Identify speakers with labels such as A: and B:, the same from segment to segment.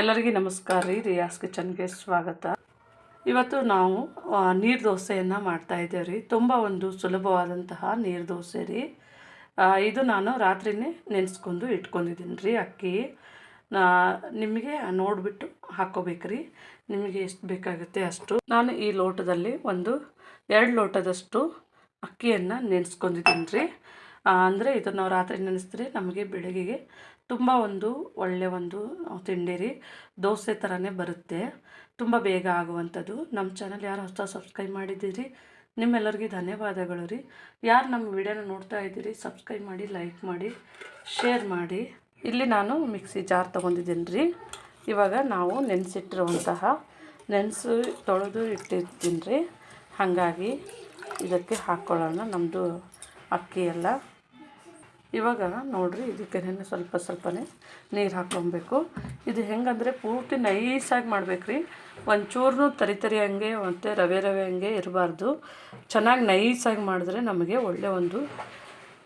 A: ಎಲ್ಲರಿಗೂ ನಮಸ್ಕಾರ ರೀ. ರಿಯಾಸ್ ಕಿಚನ್ಗೆ ಸ್ವಾಗತ. ಇವತ್ತು ನಾವು ನೀರು ದೋಸೆಯನ್ನು ಮಾಡ್ತಾ ಇದ್ದೇವೆ ರೀ. ತುಂಬ ಒಂದು ಸುಲಭವಾದಂತಹ ನೀರು ದೋಸೆ ರೀ. ಇದು ನಾನು ರಾತ್ರಿನೇ ನೆನೆಸ್ಕೊಂಡು ಇಟ್ಕೊಂಡಿದ್ದೀನಿ ರೀ ಅಕ್ಕಿ. ನಾ, ನಿಮಗೆ ನೋಡಿಬಿಟ್ಟು ಹಾಕ್ಕೋಬೇಕ್ರಿ ನಿಮಗೆ ಎಷ್ಟು ಬೇಕಾಗುತ್ತೆ ಅಷ್ಟು. ನಾನು ಈ ಲೋಟದಲ್ಲಿ ಒಂದು, ಎರಡು ಲೋಟದಷ್ಟು ಅಕ್ಕಿಯನ್ನು ನೆನೆಸ್ಕೊಂಡಿದ್ದೀನಿ ರೀ. ಅಂದರೆ ಇದನ್ನು ನಾವು ರಾತ್ರಿ ನೆನೆಸಿದ್ರೆ ನಮಗೆ ಬೆಳಗ್ಗೆಗೆ ತುಂಬ ಒಂದು ಒಳ್ಳೆಯ ಒಂದು ತಿಂಡಿ ರೀ. ದೋಸೆ ಥರನೇ ಬರುತ್ತೆ. ತುಂಬ ಬೇಗ ಆಗುವಂಥದ್ದು. ನಮ್ಮ ಚಾನಲ್ ಯಾರು ಹೊಸ ಸಬ್ಸ್ಕ್ರೈಬ್ ಮಾಡಿದ್ದೀರಿ, ನಿಮ್ಮೆಲ್ಲರಿಗೂ ಧನ್ಯವಾದಗಳು ರೀ. ಯಾರು ನಮ್ಮ ವಿಡಿಯೋನ ನೋಡ್ತಾ ಇದ್ದೀರಿ ಸಬ್ಸ್ಕ್ರೈಬ್ ಮಾಡಿ ಲೈಕ್ ಮಾಡಿ ಶೇರ್ ಮಾಡಿ. ಇಲ್ಲಿ ನಾನು ಮಿಕ್ಸಿ ಜಾರ್ ತೊಗೊಂಡಿದ್ದೀನಿ ರೀ. ಇವಾಗ ನಾವು ನೆನೆಸಿಟ್ಟಿರುವಂತಹ ನೆನೆಸು ತೊಳೆದು ಇಟ್ಟಿರ್ತೀನಿ ರೀ. ಹಾಗಾಗಿ ಇದಕ್ಕೆ ಹಾಕ್ಕೊಳ್ಳೋಣ ನಮ್ಮದು ಅಕ್ಕಿ ಎಲ್ಲ. ಇವಾಗ ನೋಡ್ರಿ, ಇದಕ್ಕೆ ಸ್ವಲ್ಪ ಸ್ವಲ್ಪನೇ ನೀರು ಹಾಕ್ಕೊಬೇಕು. ಇದು ಹೆಂಗಂದರೆ ಪೂರ್ತಿ ನೈಸಾಗಿ ಮಾಡ್ಬೇಕು ರೀ ಒಂಚೂರು ತರಿ ತರಿ ಹಂಗೆ ಮತ್ತು ರವೆ ರವೆ ಹಂಗೆ ಇರಬಾರ್ದು. ಚೆನ್ನಾಗಿ ನೈಸಾಗಿ ಮಾಡಿದ್ರೆ ನಮಗೆ ಒಳ್ಳೆ ಒಂದು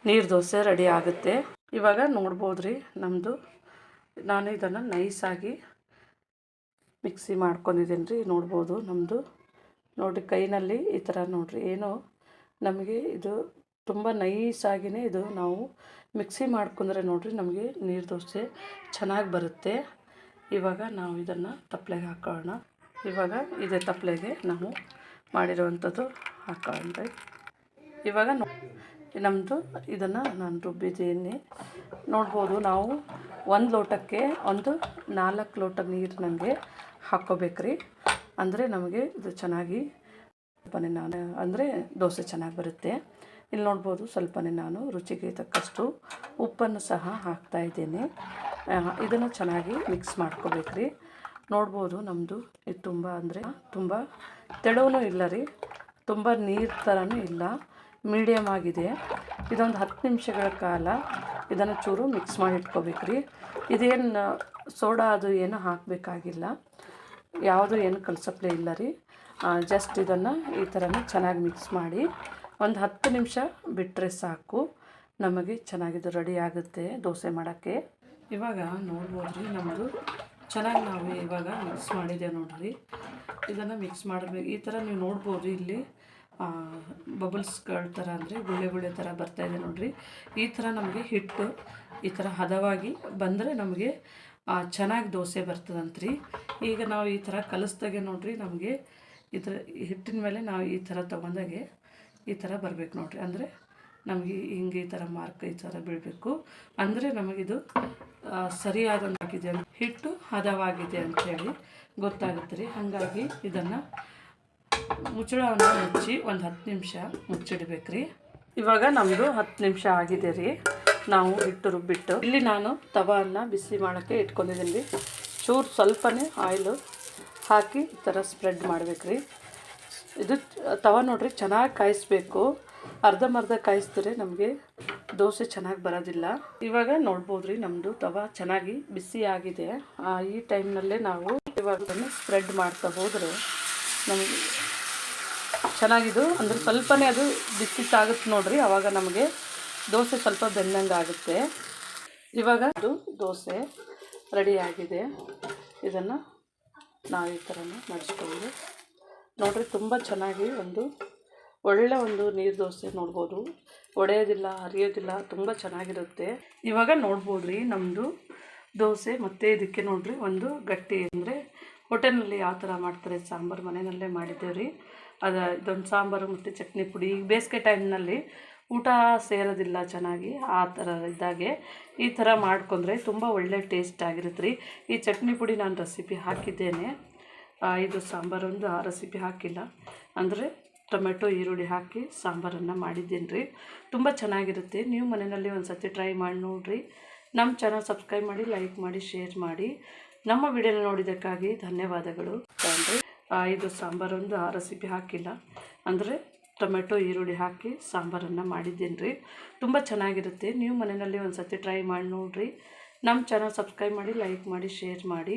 A: ನೀರು ದೋಸೆ ರೆಡಿ ಆಗುತ್ತೆ. ಇವಾಗ ನೋಡ್ಬೋದು ರೀ ನಮ್ಮದು ನಾನು ಇದನ್ನು ನೈಸಾಗಿ ಮಿಕ್ಸಿ ಮಾಡ್ಕೊಂಡಿದ್ದೀನಿ ರೀ ನೋಡ್ಬೋದು ನಮ್ಮದು ನೋಡಿರಿ ಕೈನಲ್ಲಿ ಈ ಥರ ನೋಡಿರಿ, ಏನೋ ನಮಗೆ ಇದು ತುಂಬ ನೈಸಾಗಿಯೇ ಇದು ನಾವು ಮಿಕ್ಸಿ ಮಾಡ್ಕೊಂಡ್ರೆ ನೋಡಿರಿ ನಮಗೆ ನೀರು ದೋಸೆ ಚೆನ್ನಾಗಿ ಬರುತ್ತೆ. ಇವಾಗ ನಾವು ಇದನ್ನು ತಪ್ಪಲೆಗೆ ಹಾಕೋಣ ಇವಾಗ ಇದೇ ತಪ್ಪಲೆಗೆ ನಾವು ಮಾಡಿರುವಂಥದ್ದು ಹಾಕೋಣ ಇವಾಗ ನೋ ನಮ್ಮದು ಇದನ್ನು ನಾನು ರುಬ್ಬಿದ್ದೀನಿ. ನೋಡ್ಬೋದು ನಾವು ಒಂದು ಲೋಟಕ್ಕೆ ಒಂದು ನಾಲ್ಕು ಲೋಟ ನೀರು ನನಗೆ ಹಾಕ್ಕೋಬೇಕ್ರಿ. ಅಂದರೆ ನಮಗೆ ಇದು ಚೆನ್ನಾಗಿ ನಾನು. ಅಂದರೆ ದೋಸೆ ಚೆನ್ನಾಗಿ ಬರುತ್ತೆ. ಇಲ್ಲಿ ನೋಡ್ಬೋದು ಸ್ವಲ್ಪನೇ ನಾನು ರುಚಿಗೆ ತಕ್ಕಷ್ಟು ಉಪ್ಪನ್ನು ಸಹ ಹಾಕ್ತಾ ಇದ್ದೇನೆ. ಇದನ್ನು ಚೆನ್ನಾಗಿ ಮಿಕ್ಸ್ ಮಾಡ್ಕೋಬೇಕ್ರಿ. ನೋಡ್ಬೋದು ನಮ್ಮದು ಇದು ತುಂಬ ಅಂದರೆ ತುಂಬ ತೆಳುವೂ ಇಲ್ಲ ರೀ, ತುಂಬ ನೀರು ಥರನೂ ಇಲ್ಲ ಮೀಡಿಯಮ್ ಆಗಿದೆ. ಇದೊಂದು ಹತ್ತು ನಿಮಿಷಗಳ ಕಾಲ ಇದನ್ನು ಚೂರು ಮಿಕ್ಸ್ ಮಾಡಿ ಇಟ್ಕೋಬೇಕ್ರಿ ಇದೇನು, ಸೋಡಾ ಅದು ಏನು ಹಾಕಬೇಕಾಗಿಲ್ಲ. ಯಾವುದು ಏನು ಕಲಸಪ್ಲೆ ಇಲ್ಲ ರೀ. ಜಸ್ಟ್ ಇದನ್ನು ಈ ಥರನೇ ಚೆನ್ನಾಗಿ ಮಿಕ್ಸ್ ಮಾಡಿ ಒಂದು ಹತ್ತು ನಿಮಿಷ ಬಿಟ್ಟರೆ ಸಾಕು. ನಮಗೆ ಚೆನ್ನಾಗಿದ್ದು ರೆಡಿ ಆಗುತ್ತೆ ದೋಸೆ ಮಾಡೋಕ್ಕೆ. ಇವಾಗ ನೋಡ್ಬೋದು ರೀ ನಮ್ಮದು ಚೆನ್ನಾಗಿ ನಾವು ಇವಾಗ ಮಿಕ್ಸ್ ಮಾಡಿದೆ ನೋಡ್ರಿ. ಇದನ್ನು ಮಿಕ್ಸ್ ಮಾಡಬೇಕು. ಈ ಥರ ನೀವು ನೋಡ್ಬೋದು ಇಲ್ಲಿ. ಬಬಲ್ಸ್ಗಳ ಥರ ಅಂದರೆ ಗುಳ್ಳೆ ಗುಳ್ಳೆ ಥರ ಬರ್ತಾಯಿದೆ ನೋಡ್ರಿ. ಈ ಥರ ನಮಗೆ ಹಿಟ್ಟು, ಈ ಥರ ಹದವಾಗಿ ಬಂದರೆ ನಮಗೆ ಚೆನ್ನಾಗಿ ದೋಸೆ ಬರ್ತದಂತ್ರಿ. ಈಗ ನಾವು ಈ ಥರ ಕಲಿಸ್ದಾಗೆ ನೋಡ್ರಿ ನಮಗೆ ಈ ಥರ ಹಿಟ್ಟಿನ ಮೇಲೆ ನಾವು ಈ ಥರ ತೊಗೊಂಡಾಗೆ ಈ ಥರ ಬರಬೇಕು ನೋಡಿರಿ. ಅಂದರೆ ನಮಗೆ ಹಿಂಗೆ ಈ ಥರ ಮಾರ್ಕ್ ಈ ಥರ ಬೀಳಬೇಕು. ಅಂದರೆ ನಮಗಿದು ಸರಿಯಾದಂತಾಗಿದೆ ಹಿಟ್ಟು ಹದವಾಗಿದೆ ಅಂಥೇಳಿ ಗೊತ್ತಾಗುತ್ತೆ ರೀ. ಹಾಗಾಗಿ ಇದನ್ನು ಮುಚ್ಚಳವನ್ನು ಮುಚ್ಚಿ ಒಂದು ಹತ್ತು ನಿಮಿಷ ಮುಚ್ಚಿಡ್ಬೇಕು ರೀ. ಇವಾಗ ನಮ್ಮದು ಹತ್ತು ನಿಮಿಷ ಆಗಿದೆ ರೀ. ನಾವು ಹಿಟ್ಟು ರುಬ್ಬಿಟ್ಟು, ಇಲ್ಲಿ ನಾನು ತವನ್ನು ಬಿಸಿ ಮಾಡೋಕ್ಕೆ ಇಟ್ಕೊಂಡಿದ್ದೀನಿ ರೀ. ಚೂರು ಸ್ವಲ್ಪನೇ ಆಯಿಲು ಹಾಕಿ ಈ ಥರ ಸ್ಪ್ರೆಡ್ ಮಾಡ್ಬೇಕು ರೀ. ಇದು ತವ ನೋಡ್ರಿ, ಚೆನ್ನಾಗಿ ಕಾಯಿಸ್ಬೇಕು. ಅರ್ಧಂಬರ್ಧ ಕಾಯಿಸಿದ್ರೆ ನಮಗೆ ದೋಸೆ ಚೆನ್ನಾಗಿ ಬರೋದಿಲ್ಲ. ಇವಾಗ ನೋಡ್ಬೋದು ರೀ ನಮ್ಮದು ತವ ಚೆನ್ನಾಗಿ ಬಿಸಿ ಆಗಿದೆ. ಈ ಟೈಮ್ನಲ್ಲೇ ನಾವು ಇವಾಗ ಸ್ಪ್ರೆಡ್ ಮಾಡ್ತಾ ಹೋದರೆ ನಮಗೆ ಚೆನ್ನಾಗಿದು. ಅಂದರೆ ಸ್ವಲ್ಪನೇ ಅದು ಬಿಸಿ ಆಗುತ್ತೆ ನೋಡ್ರಿ ಆವಾಗ ನಮಗೆ ದೋಸೆ ಸ್ವಲ್ಪ ಬೆಂದಂಗೆ ಆಗುತ್ತೆ. ಇವಾಗ ಅದು ದೋಸೆ ರೆಡಿಯಾಗಿದೆ ಇದನ್ನು ನಾವು ಈ ಥರನೇ ಮಡಿಸ್ಕೊಂಡು ನೋಡ್ರಿ, ತುಂಬ ಚೆನ್ನಾಗಿ ಒಂದು ಒಳ್ಳೆ ಒಂದು ನೀರು ದೋಸೆ ನೋಡ್ಬೋದು. ಒಡೆಯೋದಿಲ್ಲ, ಹರಿಯೋದಿಲ್ಲ, ತುಂಬ ಚೆನ್ನಾಗಿರುತ್ತೆ. ಇವಾಗ ನೋಡ್ಬೋದು ರೀ ನಮ್ಮದು ದೋಸೆ ಮತ್ತು ಇದಕ್ಕೆ ನೋಡ್ರಿ, ಒಂದು ಗಟ್ಟಿ ಅಂದರೆ ಹೋಟೆಲ್ನಲ್ಲಿ ಯಾವ ಥರ ಮಾಡ್ತಾರೆ, ಸಾಂಬಾರು ಮನೆಯಲ್ಲೇ ಮಾಡಿದ್ದೇವೆ ರೀ. ಅದು, ಇದೊಂದು ಸಾಂಬಾರು ಮತ್ತು ಚಟ್ನಿ ಪುಡಿ. ಈಗ ಬೇಸಿಗೆ ಟೈಮ್ನಲ್ಲಿ ಊಟ ಸೇರೋದಿಲ್ಲ ಚೆನ್ನಾಗಿ, ಆ ಥರ ಇದ್ದಾಗೆ. ಈ ಥರ ಮಾಡ್ಕೊಂಡ್ರೆ ತುಂಬ ಒಳ್ಳೆ ಟೇಸ್ಟ್ ಆಗಿರುತ್ತೆ ರೀ. ಈ ಚಟ್ನಿ ಪುಡಿ ನಾನು ರೆಸಿಪಿ ಹಾಕಿದ್ದೇನೆ. ಇದು ಸಾಂಬಾರೊಂದು ಆ ರೆಸಿಪಿ ಹಾಕಿಲ್ಲ. ಅಂದರೆ ಟೊಮೆಟೊ, ಈರುಳ್ಳಿ ಹಾಕಿ ಸಾಂಬಾರನ್ನು ಮಾಡಿದ್ದೀನಿ ರೀ. ತುಂಬ ಚೆನ್ನಾಗಿರುತ್ತೆ. ನೀವು ಮನೆಯಲ್ಲಿ ಒಂದು ಸರ್ತಿ ಟ್ರೈ ಮಾಡಿ ನೋಡಿರಿ. ನಮ್ಮ ಚಾನಲ್ ಸಬ್ಸ್ಕ್ರೈಬ್ ಮಾಡಿ ಲೈಕ್ ಮಾಡಿ ಶೇರ್ ಮಾಡಿ. ನಮ್ಮ ವಿಡಿಯೋನ ನೋಡಿದ್ದಕ್ಕಾಗಿ ಧನ್ಯವಾದಗಳು. ಅಂದರೆ ಇದು ಸಾಂಬಾರೊಂದು ಆ ರೆಸಿಪಿ ಹಾಕಿಲ್ಲ. ಅಂದರೆ ಟೊಮೆಟೊ, ಈರುಳ್ಳಿ ಹಾಕಿ ಸಾಂಬಾರನ್ನು ಮಾಡಿದ್ದೀನಿ ರೀ. ತುಂಬ ಚೆನ್ನಾಗಿರುತ್ತೆ. ನೀವು ಮನೆಯಲ್ಲಿ ಒಂದು ಸರ್ತಿ ಟ್ರೈ ಮಾಡಿ ನೋಡಿರಿ. ನಮ್ಮ ಚಾನಲ್ ಸಬ್ಸ್ಕ್ರೈಬ್ ಮಾಡಿ ಲೈಕ್ ಮಾಡಿ ಶೇರ್ ಮಾಡಿ.